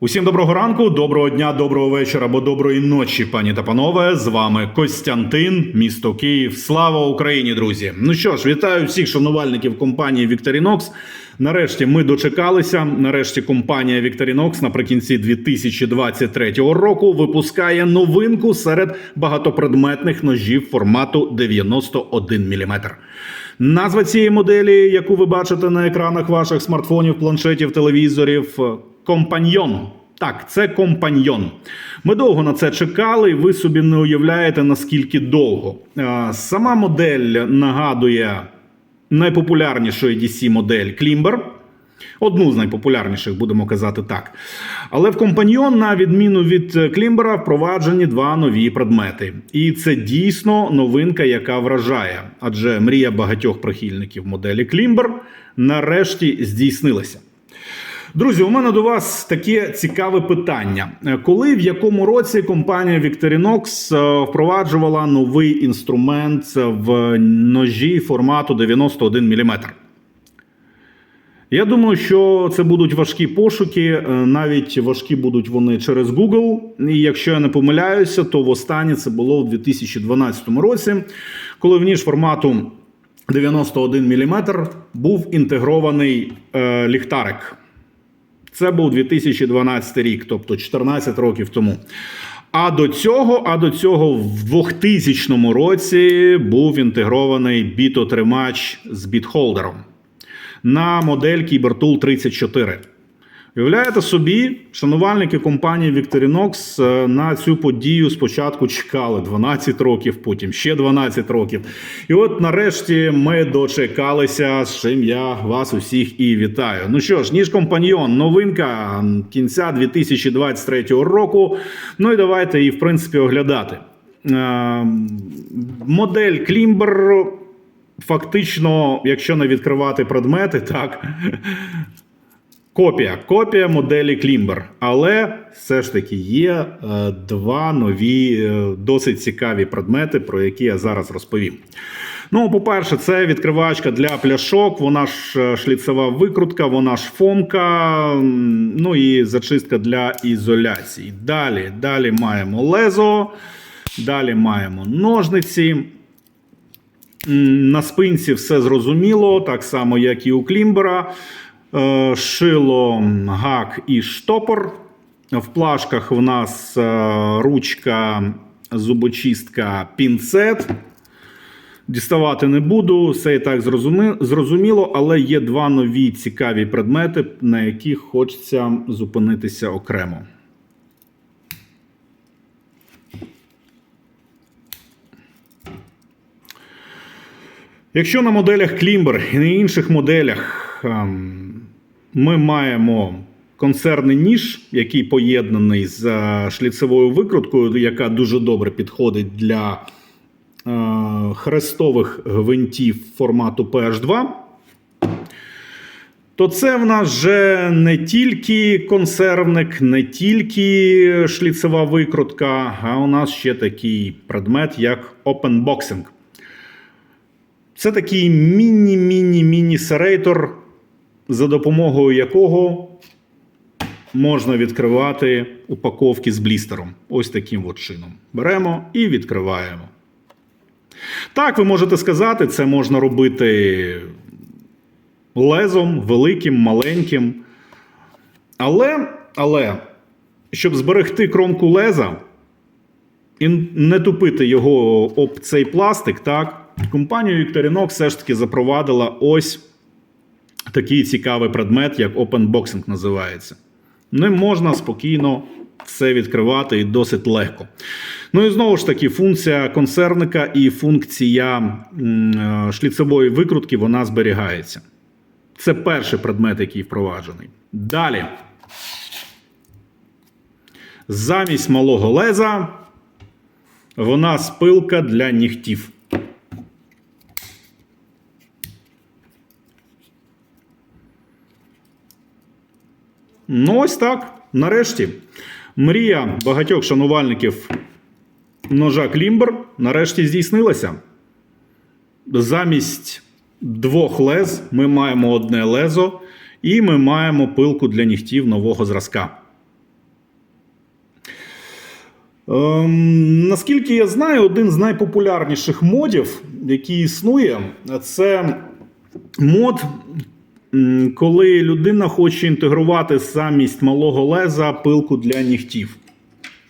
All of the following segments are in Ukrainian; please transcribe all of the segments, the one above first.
Усім доброго ранку, доброго дня, доброго вечора або доброї ночі, пані та панове. З вами Костянтин, місто Київ. Слава Україні, друзі! Ну що ж, вітаю всіх шанувальників компанії Victorinox. Нарешті ми дочекалися. Нарешті компанія Victorinox наприкінці 2023 року випускає новинку серед багатопредметних ножів формату 91 мм. Назва цієї моделі, яку ви бачите на екранах ваших смартфонів, планшетів, телевізорів, компаньйон. Так, це компаньйон. Ми довго на це чекали, ви собі не уявляєте наскільки довго. Е, Сама модель нагадує найпопулярнішу EDC модель Кlimber. Одну з найпопулярніших, будемо казати так. Але в компаньйон, на відміну від Клімбера, впроваджені два нові предмети. І це дійсно новинка, яка вражає. Адже мрія багатьох прихильників моделі Клімбер нарешті здійснилася. Друзі, у мене до вас таке цікаве питання. Коли в якому році компанія Victorinox е, впроваджувала новий інструмент в ножі формату 91 мм? Я думаю, що це будуть важкі пошуки, е, навіть важкі будуть вони через Google. І якщо я не помиляюся, то востаннє це було в 2012 році, коли в ніж формату 91 мм був інтегрований е, ліхтарик. Це був 2012 рік, тобто 14 років тому. А до цього, а до цього в 2000 році був інтегрований бітотримач з бітхолдером на модель Кібертул 34. Уявляєте собі, шанувальники компанії Victorinox е, на цю подію спочатку чекали 12 років, потім ще 12 років. І от нарешті ми дочекалися, з чим я вас усіх і вітаю. Ну що ж, ніж компаньйон, новинка кінця 2023 року. Ну і давайте її, в принципі, оглядати. Е, Модель Кlimber фактично, якщо не відкривати предмети, так. Копія, копія моделі Кlimber. Але все ж таки є е, два нові, е, досить цікаві предмети, про які я зараз розповім. Ну, по-перше, це відкривачка для пляшок, вона ж е, шліцева викрутка, вона ж фомка, ну і зачистка для ізоляції. Далі, далі маємо лезо, далі маємо ножниці. На спинці все зрозуміло, так само, як і у Клімбера. Е, Шило, гак і штопор. В плашках в нас е, ручка, зубочистка, пінцет. Діставати не буду, все і так зрозуміло, але є два нові цікаві предмети, на яких хочеться зупинитися окремо. Якщо на моделях Кlimber і на інших моделях ем, ми маємо концерний ніж, який поєднаний з е, шліцевою викруткою, яка дуже добре підходить для е, хрестових гвинтів формату PH2, то це в нас вже не тільки консервник, не тільки шліцева викрутка, а у нас ще такий предмет, як опенбоксинг. Це такий міні-міні-міні серейтор, за допомогою якого можна відкривати упаковки з блістером. Ось таким от чином. Беремо і відкриваємо. Так, ви можете сказати, це можна робити лезом, великим, маленьким. Але, але щоб зберегти кромку леза і не тупити його об цей пластик, так, компанія Victorinox все ж таки запровадила ось такий цікавий предмет, як Open називається. Ним можна спокійно все відкривати і досить легко. Ну і знову ж таки, функція консервника і функція е, шліцевої викрутки вона зберігається. Це перший предмет, який впроваджений. Далі. Замість малого леза вона спилка для нігтів. Ну, ось так. Нарешті. Мрія багатьох шанувальників ножа Клімбер нарешті здійснилася. Замість двох лез ми маємо одне лезо, і ми маємо пилку для нігтів нового зразка. Ем, наскільки я знаю, один з найпопулярніших модів, який існує, це мод, коли людина хоче інтегрувати замість малого леза пилку для нігтів.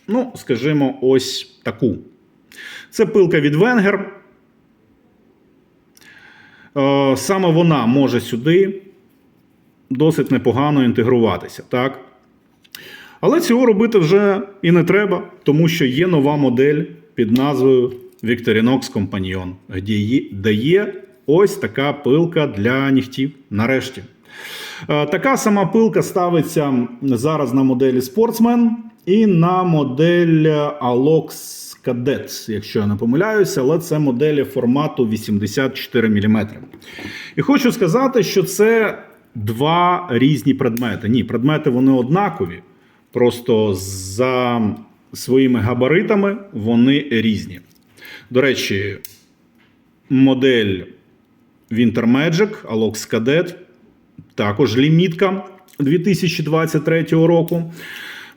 Ну, скажімо, ось таку. Це пилка від. Е, Саме вона може сюди досить непогано інтегруватися. Так? Але цього робити вже і не треба, тому що є нова модель під назвою Victorinox Companion, де є ось така пилка для нігтів. Нарешті. Е, Така сама пилка ставиться зараз на моделі Sportsman і на модель Alox Cadet, якщо я не помиляюся, але це моделі формату 84 мм. І хочу сказати, що це два різні предмети. Ні, предмети вони однакові. Просто за своїми габаритами вони різні. До речі, модель Winter Magic Alox Cadet також лімітка 2023 року.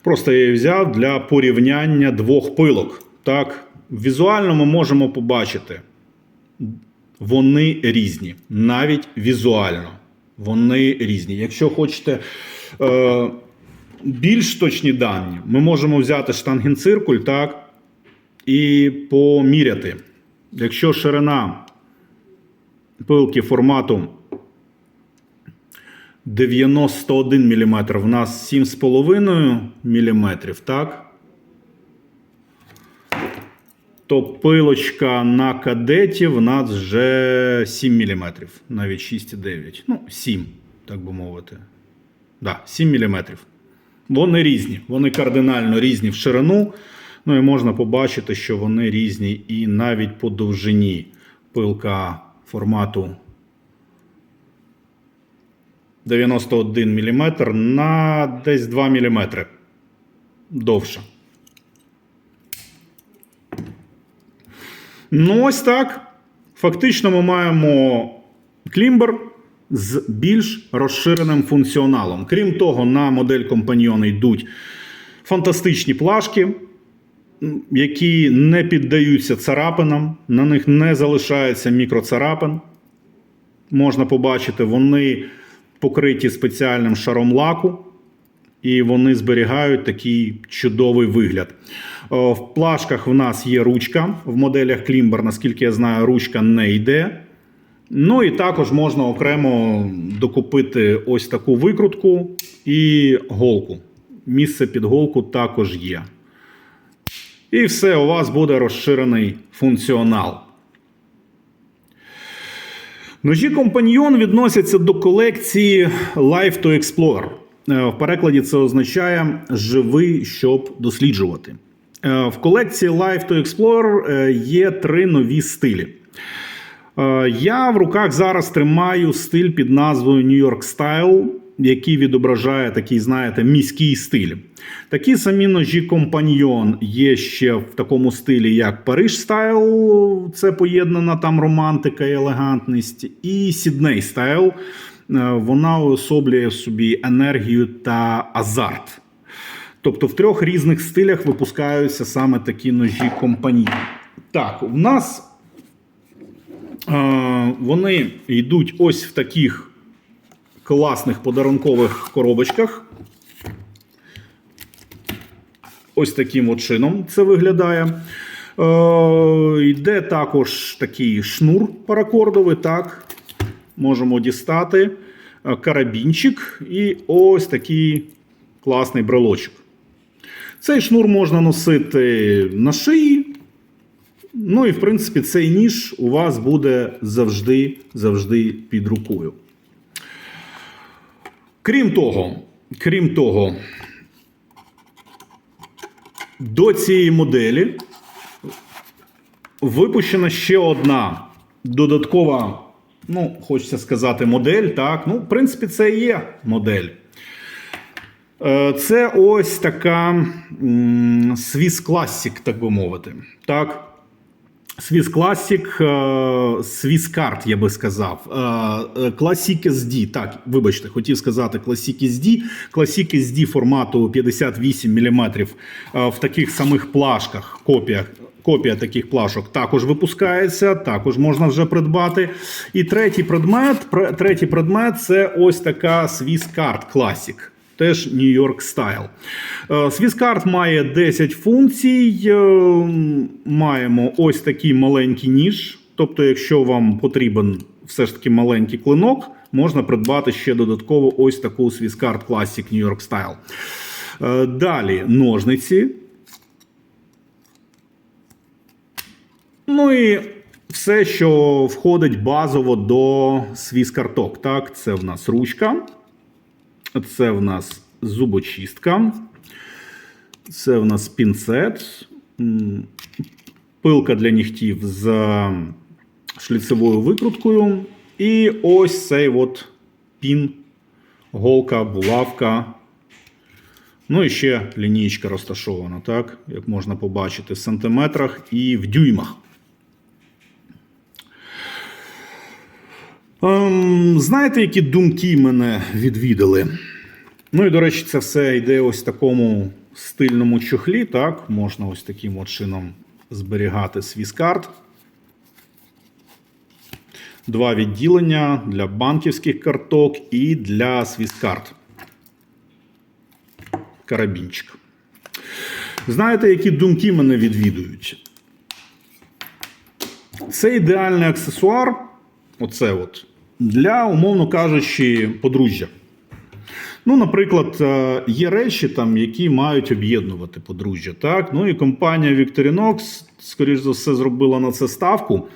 Просто я її взяв для порівняння двох пилок. Так, візуально ми можемо побачити, вони різні, навіть візуально. Вони різні. Якщо хочете е, більш точні дані, ми можемо взяти штангенциркуль, так, і поміряти. Якщо ширина пилки формату 91 мм, в нас 7,5 мм, так? То пилочка на кадеті в нас вже 7 мм, навіть 6,9. Ну, 7, так би мовити. Да, 7 мм. Вони різні, вони кардинально різні в ширину. Ну і можна побачити, що вони різні і навіть по довжині пилка формату 91 мм на десь 2 мм довше. Ну, ось так. Фактично, ми маємо клімбер з більш розширеним функціоналом. Крім того, на модель компаньйони йдуть фантастичні плашки, які не піддаються царапинам, на них не залишається мікроцарапин. Можна побачити, вони покриті спеціальним шаром лаку, і вони зберігають такий чудовий вигляд. В плашках в нас є ручка. В моделях Кlimber, наскільки я знаю, ручка не йде. Ну і також можна окремо докупити ось таку викрутку і голку. Місце під голку також є. І все, у вас буде розширений функціонал. Ножі компаньйон відносяться до колекції Life to Explore. Е, В перекладі це означає живий, щоб досліджувати. Е, В колекції Life to Explore е, є три нові стилі. Я в руках зараз тримаю стиль під назвою New York Style, який відображає такий, знаєте, міський стиль. Такі самі ножі компаньйон є ще в такому стилі, як Париж Стайл, це поєднана там романтика і елегантність, і Сідней Стайл. Е, Вона уособлює в собі енергію та азарт. Тобто в трьох різних стилях випускаються саме такі ножі компаньйон. Так, у нас Е, Вони йдуть ось в таких класних подарункових коробочках. Ось таким от чином це виглядає. Е, Йде також такий шнур паракордовий. Так, можемо дістати е, карабінчик і ось такий класний брелочок. Цей шнур можна носити на шиї. Ну і в принципі цей ніж у вас буде завжди, завжди під рукою. Крім того, крім того, до цієї моделі випущена ще одна додаткова, ну, хочеться сказати, модель. Так, ну, в принципі, це і є модель. Е, Це ось така Swiss Classic, так би мовити. Так. Swiss Classic, е, Swiss Card, я би сказав. Е, е, Classic SD, так, вибачте, хотів сказати Classic SD. Classic SD формату 58 мм в таких самих плашках, копіях. Копія таких плашок також випускається, також можна вже придбати. І третій предмет, третій предмет це ось така Swiss Card Classic. Теж York Style. Е, Card має 10 функцій. Е, Маємо ось такий маленький ніж. Тобто, якщо вам потрібен все ж таки маленький клинок, можна придбати ще додатково ось таку Card Classic New York Style. Далі ножниці. Ну і все, що входить базово до Swiss карток. Так, це в нас ручка. Це в нас зубочистка. Це в нас пінцет. Пилка для нігтів з шліцевою викруткою. І ось цей от пін, голка, булавка. Ну і ще лінійка розташована, так, як можна побачити, в сантиметрах і в дюймах. Ем, знаєте, які думки мене відвідали? Ну і, до речі, це все йде ось такому стильному чохлі. Так, можна ось таким от чином зберігати свій карт. Два відділення для банківських карток і для свіскарт. Карабінчик. Знаєте, які думки мене відвідують? Це ідеальний аксесуар, оце от, для, умовно кажучи, подружжя. Ну, наприклад, е, є речі, там, які мають об'єднувати подружжя. Так? Ну і компанія Victorinox, скоріш за все, зробила на це ставку.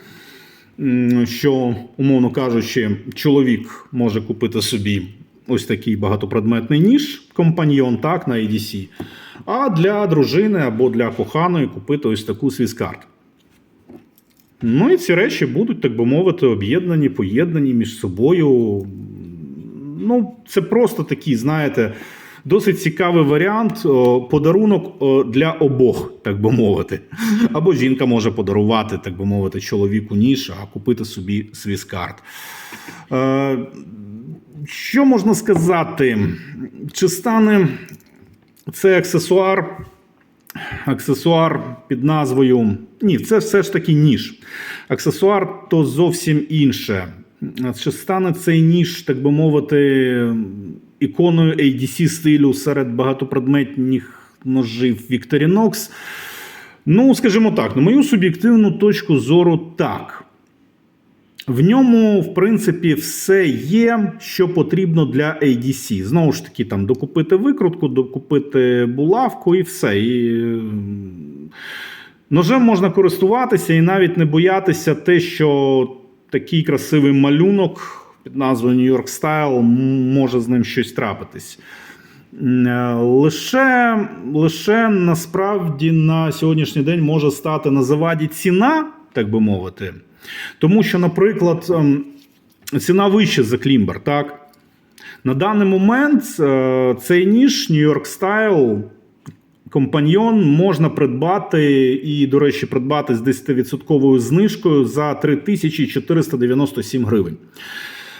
Що, умовно кажучи, чоловік може купити собі ось такий багатопредметний ніж, компаньйон, так, на EDC, а для дружини або для коханої купити ось таку свіскарт. Ну і ці речі будуть, так би мовити, об'єднані, поєднані між собою. Ну, це просто такий, знаєте, досить цікавий варіант. Подарунок для обох, так би мовити. Або жінка може подарувати, так би мовити, чоловіку ніж, а купити собі свіскарт. Е, що можна сказати? Чи стане цей аксесуар аксесуар під назвою. Ні, це все ж таки ніж. Аксесуар то зовсім інше. Чи стане цей ніж, так би мовити, іконою ADC стилю серед багатопредметних ножів Victorinox? Ну, скажімо так, на мою суб'єктивну точку зору, так. В ньому, в принципі, все є, що потрібно для ADC. Знову ж таки, там докупити викрутку, докупити булавку і все. І... Ножем можна користуватися і навіть не боятися те, що такий красивий малюнок під назвою Style м, може з ним щось трапитись. Е, Лише, лише насправді на сьогоднішній день може стати на заваді ціна, так би мовити. Тому що, наприклад, ем, ціна вища за Клімбер, так? На даний момент е, цей ніж York Style компаньйон можна придбати і, до речі, придбати з 10% знижкою за 3497 гривень.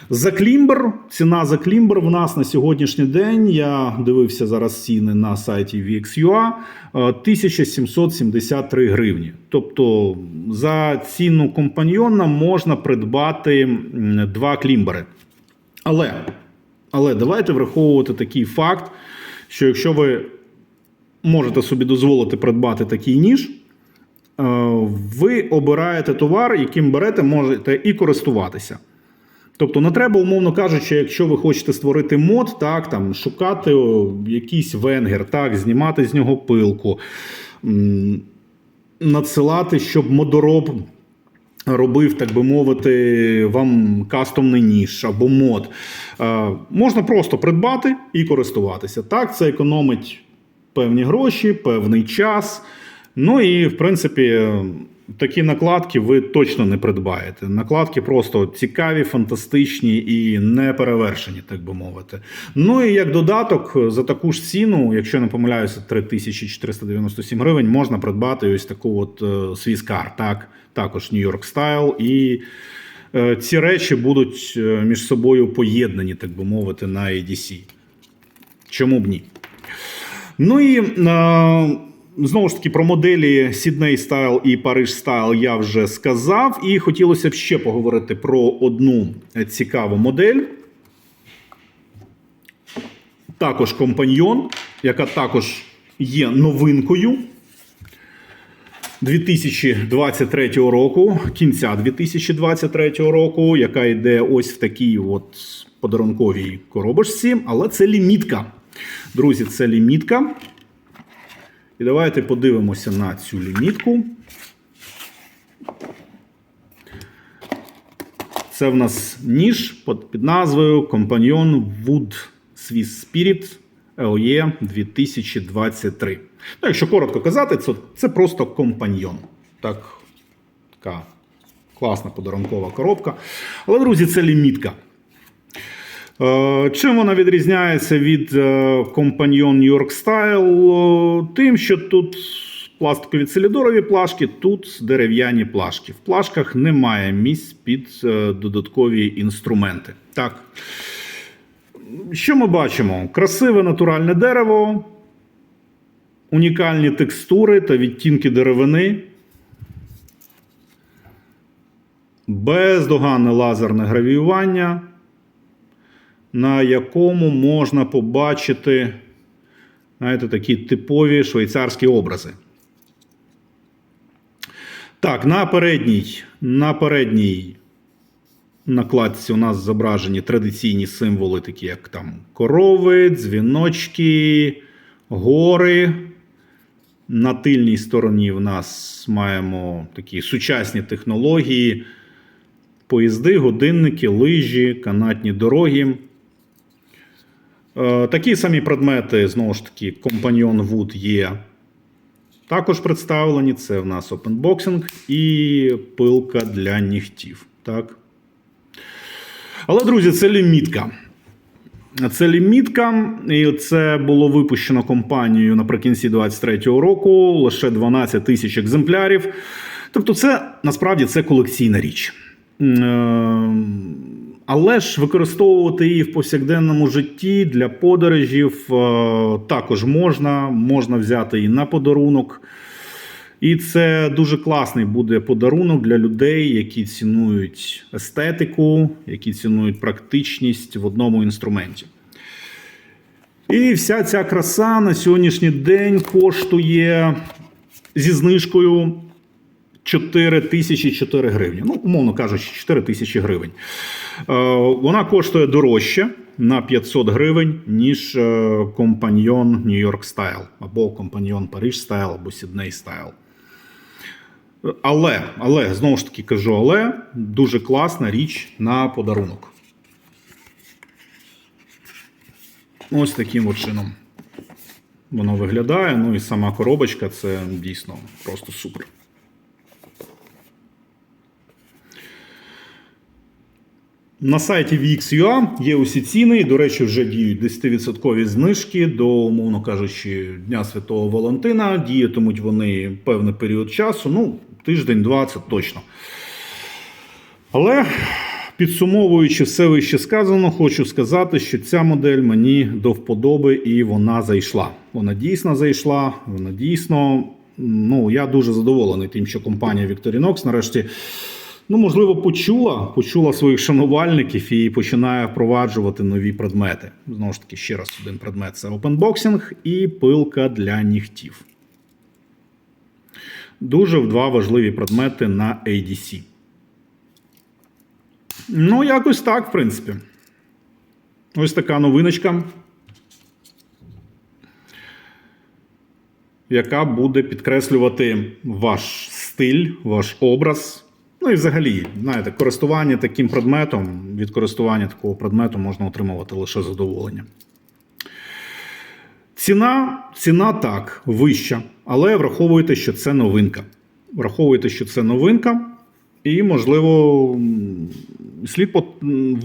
За Клімбер, ціна за Клімбер в нас на сьогоднішній день. Я дивився зараз ціни на сайті VXUA, е, 1773 гривні. Тобто за ціну компаньйона можна придбати два клімбери. Але, але давайте враховувати такий факт, що якщо ви можете собі дозволити придбати такий ніж, е, ви обираєте товар, яким берете, можете і користуватися. Тобто не треба, умовно кажучи, якщо ви хочете створити мод, так, там, шукати якийсь венгер, так, знімати з нього пилку, надсилати, щоб модороб робив, так би мовити, вам кастомний ніж або мод. Е, можна просто придбати і користуватися. Так, це економить певні гроші, певний час. Ну і, в принципі, такі накладки ви точно не придбаєте. Накладки просто цікаві, фантастичні і неперевершені, так би мовити. Ну і як додаток, за таку ж ціну, якщо не помиляюся, 3497 гривень, можна придбати ось таку от е, свіскар, так, також York Style. І е, ці речі будуть е, між собою поєднані, так би мовити, на ADC. Чому б ні? Ну і е, знову ж таки про моделі Sydney Style і Paris Style я вже сказав. І хотілося б ще поговорити про одну цікаву модель. Також компаньйон, яка також є новинкою 2023 року, кінця 2023 року, яка йде ось в такій от подарунковій коробочці, але це лімітка. Друзі, це лімітка. І давайте подивимося на цю лімітку. Це в нас ніж під, назвою Companion Wood Swiss Spirit LE 2023. Ну, якщо коротко казати, це, це просто компаньйон. Так, така класна подарункова коробка. Але, друзі, це лімітка. Е, Чим вона відрізняється від е, Companion New York Style? Е, Тим, що тут пластикові целідорові плашки, тут дерев'яні плашки. В плашках немає місць під додаткові інструменти. Так. Що ми бачимо? Красиве натуральне дерево, унікальні текстури та відтінки деревини. Бездоганне лазерне гравіювання на якому можна побачити знаєте, такі типові швейцарські образи. Так, на передній, на передній накладці у нас зображені традиційні символи, такі як там корови, дзвіночки, гори. На тильній стороні в нас маємо такі сучасні технології, поїзди, годинники, лижі, канатні дороги. Е, Такі самі предмети, знову ж таки, Companion Wood є також представлені. Це в нас опенбоксинг і пилка для нігтів. Так. Але, друзі, це лімітка. Це лімітка, і це було випущено компанією наприкінці 2023 року лише 12 тисяч екземплярів. Тобто, це насправді це колекційна річ. Але ж використовувати її в повсякденному житті для подорожів е, також можна. Можна взяти її на подарунок. І це дуже класний буде подарунок для людей, які цінують естетику, які цінують практичність в одному інструменті. І вся ця краса на сьогоднішній день коштує зі знижкою 4 тисячі 4 гривні. Ну, умовно кажучи, 4 тисячі гривень. Е, Вона коштує дорожче на 500 гривень, ніж е, компаньйон York Style, або компаньйон Paris Style, або Sydney Style. Але, але, знову ж таки кажу, але дуже класна річ на подарунок. Ось таким от чином воно виглядає. Ну і сама коробочка це дійсно просто супер. На сайті VX.ua є усі ціни, і, до речі, вже діють 10% знижки до, умовно кажучи, Дня Святого Валентина. Діятимуть вони певний період часу, ну, тиждень-два це точно. Але підсумовуючи все вище сказано, хочу сказати, що ця модель мені до вподоби і вона зайшла. Вона дійсно зайшла, вона дійсно. Ну, я дуже задоволений тим, що компанія Victorinox нарешті ну, можливо, почула, почула своїх шанувальників і починає впроваджувати нові предмети. Знову ж таки, ще раз один предмет це опенбоксинг і пилка для нігтів. Дуже два важливі предмети на ADC. Ну, якось так, в принципі. Ось така новиночка. Яка буде підкреслювати ваш стиль, ваш образ. Ну і взагалі, знаєте, користування таким предметом, від користування такого предмету можна отримувати лише задоволення. Ціна, ціна так, вища, але враховуйте, що це новинка. Враховуйте, що це новинка, і, можливо, слід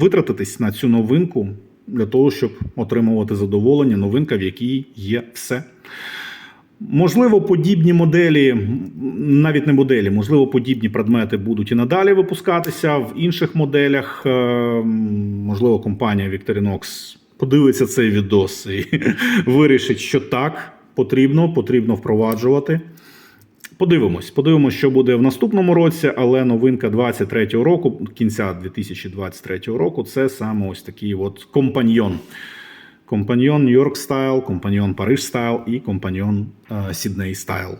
витратитись на цю новинку для того, щоб отримувати задоволення. Новинка, в якій є все. Можливо, подібні моделі, навіть не моделі, можливо, подібні предмети будуть і надалі випускатися в інших моделях. Е, Можливо, компанія Victorinox подивиться цей відос і вирішить, що так потрібно, потрібно впроваджувати. Подивимось, подивимось, що буде в наступному році, але новинка 23-го року, кінця 2023 року, це саме ось такий от компаньйон. Компаньйон Нью-Йорк Стайл, компаньйон Париж Стайл і компаньйон е, Сідней Стайл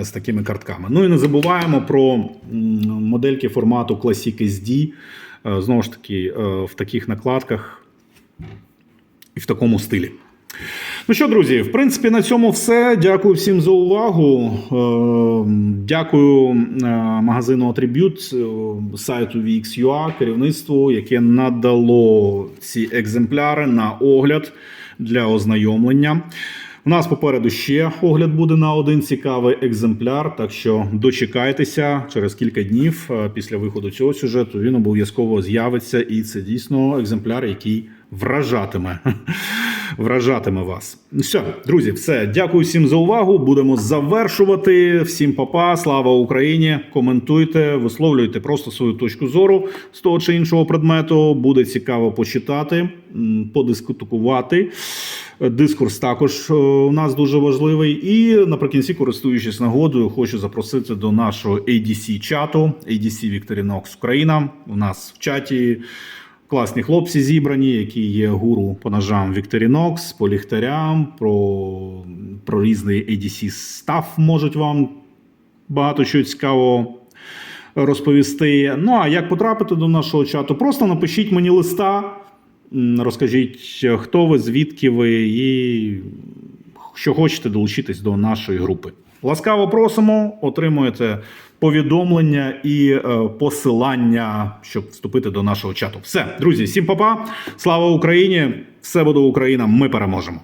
з такими картками. Ну і не забуваємо про модельки формату Classic SD. Е, Знову ж таки, е, в таких накладках і в такому стилі. Ну що, друзі, в принципі, на цьому все. Дякую всім за увагу. Е, Дякую е, магазину Attribute, е, сайту VXUA, керівництву, яке надало ці екземпляри на огляд для ознайомлення. У нас попереду ще огляд буде на один цікавий екземпляр. Так що дочекайтеся через кілька днів після виходу цього сюжету. Він обов'язково з'явиться, і це дійсно екземпляр, який вражатиме. Вражатиме вас. Все, друзі, все. Дякую всім за увагу. Будемо завершувати. Всім папа, слава Україні! Коментуйте, висловлюйте просто свою точку зору з того чи іншого предмету. Буде цікаво почитати, подискутувати. Дискурс також е, у нас дуже важливий. І наприкінці, користуючись нагодою, хочу запросити до нашого ADC чату ADC Victorinox Україна. У нас в чаті класні хлопці зібрані, які є гуру по ножам Victorinox, по ліхтарям, про, про різний ADC став можуть вам багато чого цікавого розповісти. Ну а як потрапити до нашого чату? Просто напишіть мені листа. Розкажіть, хто ви, звідки ви і що хочете долучитись до нашої групи. Ласкаво просимо, отримуєте повідомлення і е, посилання, щоб вступити до нашого чату. Все, друзі, всім па-па, Слава Україні! Все буде Україна! Ми переможемо!